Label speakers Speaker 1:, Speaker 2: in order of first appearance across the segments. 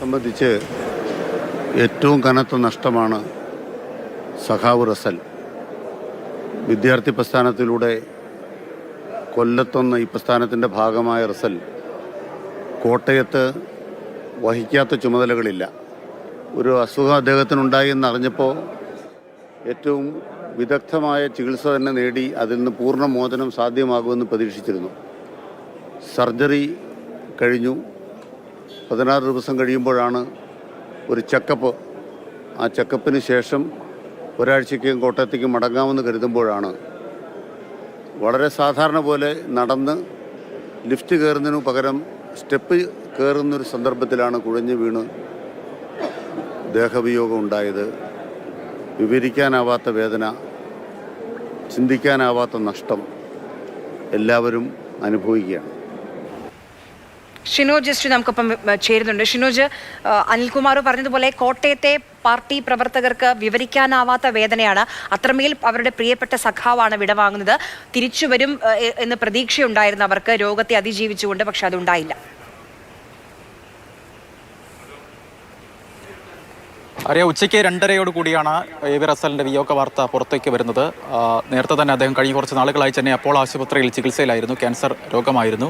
Speaker 1: സംബന്ധിച്ച് ഏറ്റവും കനത്ത നഷ്ടമാണ് സഖാവ് റസൽ. വിദ്യാർത്ഥി പ്രസ്ഥാനത്തിലൂടെ കൊല്ലത്തൊന്ന് ഈ പ്രസ്ഥാനത്തിന്റെ ഭാഗമായ റസൽ കോട്ടയത്ത് വഹിക്കാത്ത ചുമതലകളില്ല. ഒരു അസുഖം അദ്ദേഹത്തിനുണ്ടായി എന്നറിഞ്ഞപ്പോൾ ഏറ്റവും വിദഗ്ധമായ ചികിത്സ തന്നെ നേടി അതിൽ നിന്ന് പൂർണ മോചനം സാധ്യമാകുമെന്ന് പ്രതീക്ഷിച്ചിരുന്നു. സർജറി കഴിഞ്ഞു. പതിനാറ് ദിവസം കഴിയുമ്പോഴാണ് ഒരു ചെക്കപ്പ് ആ ചെക്കപ്പിന് ശേഷം ഒരാഴ്ചയ്ക്കും കോട്ടയത്തേക്ക് മടങ്ങാമെന്ന് കരുതുമ്പോഴാണ് വളരെ സാധാരണ പോലെ നടന്ന് ലിഫ്റ്റ് കയറുന്നതിനു പകരം സ്റ്റെപ്പ് കയറുന്നൊരു സന്ദർഭത്തിലാണ് കുഴഞ്ഞു വീണ് ദേഹവിയോഗം ഉണ്ടായത്. വിവരിക്കാനാവാത്ത വേദന ചിന്തിക്കാനാവാത്ത നഷ്ടം എല്ലാവരും അനുഭവിക്കുകയാണ്.
Speaker 2: ഷിനോജ് ജസ്റ്റ് നമുക്കൊപ്പം ചേരുന്നുണ്ട്. ഷിനോജ് അനിൽകുമാർ പറഞ്ഞതുപോലെ കോട്ടയത്തെ പാർട്ടി പ്രവർത്തകർക്ക് വിവരിക്കാനാവാത്ത വേദനയാണ്. അത്രമേൽ അവരുടെ പ്രിയപ്പെട്ട സഖാവാണ് വിടവാങ്ങുന്നത് തിരിച്ചു വരും എന്ന് പ്രതീക്ഷയുണ്ടായിരുന്നു അവർക്ക്. രോഗത്തെ അതിജീവിച്ചുകൊണ്ട് പക്ഷെ അതുണ്ടായില്ല.
Speaker 3: അറിയാം ഉച്ചയ്ക്ക് രണ്ടരയോട് കൂടിയാണ് എ വി റസലിന്റെ വിയോഗ വാർത്ത പുറത്തേക്ക് വരുന്നത്. നേരത്തെ തന്നെ അദ്ദേഹം കഴിഞ്ഞ കുറച്ച് നാളുകളായി തന്നെ അപ്പോൾ ആശുപത്രിയിൽ ചികിത്സയിലായിരുന്നു ക്യാൻസർ രോഗമായിരുന്നു.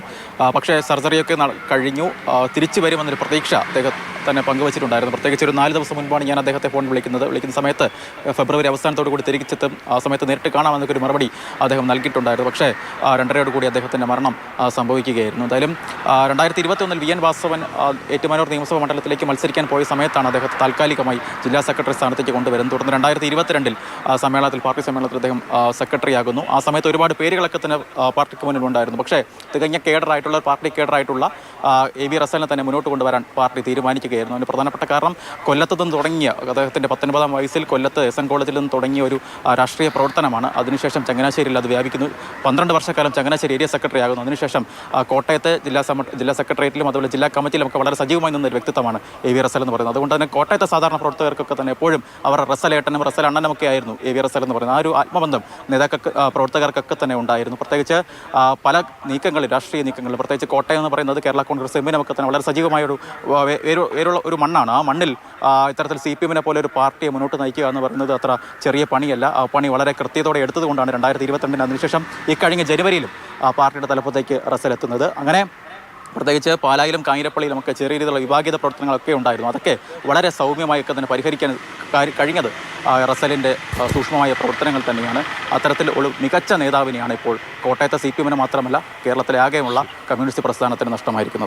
Speaker 3: പക്ഷേ സർജറിയൊക്കെ കഴിഞ്ഞു. തിരിച്ചു വരുമെന്നൊരു പ്രതീക്ഷ അദ്ദേഹം തന്നെ പങ്കുവച്ചിട്ടുണ്ടായിരുന്നു. പ്രത്യേകിച്ച് ഒരു നാല് ദിവസം മുൻപാണ് ഞാൻ അദ്ദേഹത്തെ ഫോൺ വിളിക്കുന്നത്. വിളിക്കുന്ന സമയത്ത് ഫെബ്രുവരി അവസാനത്തോടു കൂടി തിരിച്ചെത്തും ആ സമയത്ത് നേരിട്ട് കാണാമെന്നൊക്കെ ഒരു മറുപടി അദ്ദേഹം നൽകിയിട്ടുണ്ടായിരുന്നു. പക്ഷേ രണ്ടരയോട് കൂടി അദ്ദേഹത്തിന്റെ മരണം സംഭവിക്കുകയായിരുന്നു. എന്തായാലും രണ്ടായിരത്തി ഇരുപത്തി ഒന്നിൽ വി എൻ വാസവൻ ഏറ്റുമാനൂർ നിയമസഭാ മണ്ഡലത്തിലേക്ക് മത്സരിക്കാൻ പോയ സമയത്താണ് അദ്ദേഹത്തെ താൽക്കാലികമായി ജില്ലാ സെക്രട്ടറി സ്ഥാനത്തേക്ക് കൊണ്ടുവരുന്നത്. തുടർന്ന് രണ്ടായിരത്തി ഇരുപത്തിരണ്ടിൽ സമ്മേളനത്തിൽ പാർട്ടി സമ്മേളനത്തിൽ അദ്ദേഹം സെക്രട്ടറി ആകുന്നു ആ സമയത്ത് ഒരുപാട് പേരുകളൊക്കെ തന്നെ പാർട്ടിക്ക് മുന്നിൽ ഉണ്ടായിരുന്നു പക്ഷേ തികഞ്ഞ കേഡറായിട്ടുള്ള പാർട്ടി കേഡറായിട്ടുള്ള എ വി റസലിനെ തന്നെ മുന്നോട്ട് കൊണ്ടുവരാൻ പാർട്ടി തീരുമാനിക്കുകയായിരുന്നു. അതിന് പ്രധാനപ്പെട്ട കാരണം കൊല്ലത്ത് നിന്ന് തുടങ്ങിയ അദ്ദേഹത്തിന്റെ പത്തൊൻപതാം വയസ്സിൽ കൊല്ലത്ത് എസ് എൻ കോളേജിൽ നിന്ന് തുടങ്ങിയ ഒരു രാഷ്ട്രീയ പ്രവർത്തനമാണ്. അതിനുശേഷം ചങ്ങനാശ്ശേരിയിൽ അത് വ്യാപിക്കുന്നു. പന്ത്രണ്ട് വർഷക്കാലം ചങ്ങനാശ്ശേരി ഏരിയ സെക്രട്ടറി ആകുന്നു. അതിനുശേഷം കോട്ടയത്തെ ജില്ലാ ജില്ലാ സെക്രട്ടേറിയറ്റിലും അതുപോലെ ജില്ലാ കമ്മിറ്റിയിലും ഒക്കെ വളരെ സജീവമായി നിന്ന ഒരു വ്യക്തിത്വമാണ് എ വി റസൽ എന്ന് പറയുന്നത്. അതുകൊണ്ട് തന്നെ കോട്ടയത്തെ സാധാരണ പ്രവർത്തകർക്കൊക്കെ തന്നെ എപ്പോഴും അവർ റസലേട്ടനും റസൽ അണ്ണനും ഒക്കെ ആയിരുന്നു എ വി റസൽ എന്ന് പറയുന്നത്. ആ ഒരു ആത്മബന്ധം നേതാക്ക പ്രവർത്തകർക്കൊക്കെ തന്നെ ഉണ്ടായിരുന്നു. പ്രത്യേകിച്ച് പല നീക്കങ്ങളിൽ രാഷ്ട്രീയ നീക്കങ്ങളിൽ പ്രത്യേകിച്ച് കോട്ടയം എന്ന് പറയുന്നത് കേരള കോൺഗ്രസ് എമ്മിനൊക്കെ തന്നെ വളരെ സജീവമായ ഒരു വേരുള്ള ഒരു മണ്ണാണ്. ആ മണ്ണിൽ ഇത്തരത്തിൽ സി പി എമ്മിനെ പോലെ ഒരു പാർട്ടിയെ മുന്നോട്ട് നയിക്കുക എന്ന് പറയുന്നത് അത്ര ചെറിയ പണിയല്ല. ആ പണി വളരെ കൃത്യതയോടെ എടുത്തതുകൊണ്ടാണ് രണ്ടായിരത്തി ഇരുപത്തിരണ്ടിന് അതിനുശേഷം ഇക്കഴിഞ്ഞ കഴിഞ്ഞ ജനുവരിയിലും ആ പാർട്ടിയുടെ തലപ്പത്തേക്ക് റസൽ എത്തുന്നത് അങ്ങനെ പ്രത്യേകിച്ച് പാലായിലും കാഞ്ഞിരപ്പള്ളിയിലും ഒക്കെ ചെറിയ രീതിയിലുള്ള വിഭാഗീയ പ്രവർത്തനങ്ങളൊക്കെ ഉണ്ടായിരുന്നു. അതൊക്കെ വളരെ സൗമ്യമായൊക്കെ തന്നെ പരിഹരിക്കാൻ കഴിഞ്ഞത് റസലിന്റെ സൂക്ഷ്മമായ പ്രവർത്തനങ്ങൾ തന്നെയാണ്. അത്തരത്തിൽ ഒരു മികച്ച നേതാവിനെയാണ് ഇപ്പോൾ കോട്ടയത്തെ സി മാത്രമല്ല കേരളത്തിലെ ആകെയുള്ള കമ്മ്യൂണിസ്റ്റ് പ്രസ്ഥാനത്തിന് നഷ്ടമായിരിക്കുന്നത്.